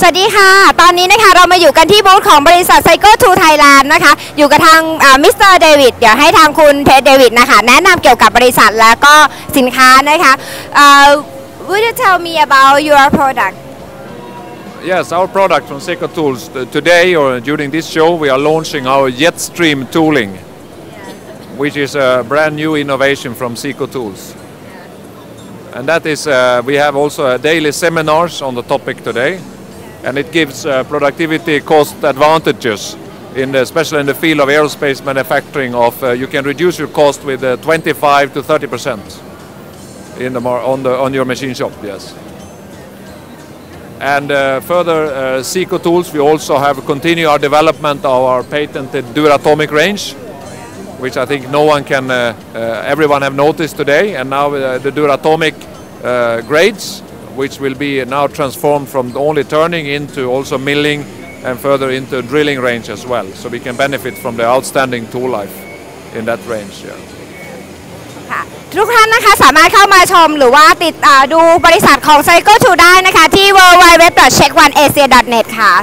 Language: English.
สวัสดีค่ะ ตอนนี้นะคะเรามาอยู่กันที่บูธของบริษัทไซโก้ทูไทยแลนด์นะคะ อยู่กับทางมิสเตอร์เดวิด เดี๋ยวให้ทางคุณเทสเดวิดนะคะ แนะนำเกี่ยวกับบริษัทแล้วก็สินค้านะคะเอ่อ Would you tell me about your product Yes, our product from Seco Tools today or during this show we are launching our Jetstream tooling, which is a brand new innovation from Seco Tools. And that is, uh, we have also a daily seminars on the topic today, and it gives uh, productivity cost advantages, in the, especially in the field of aerospace manufacturing. Of uh, you can reduce your cost with uh, 25 to 30 percent in the on the on your machine shop. Yes. And uh, further, uh, Seco Tools, we also have continued our development of our patented Duratomic range, which I think no one can, uh, uh, everyone have noticed today. And now uh, the Duratomic uh, grades, which will be now transformed from only turning into also milling and further into drilling range as well. So we can benefit from the outstanding tool life in that range. Yeah. ค่ะทุกท่านนะคะสามารถเข้ามาชมหรือว่าติดอ่าดูบริษัทของไซโก้ทูได้นะคะ ที่ www.check1asia.net ค่ะ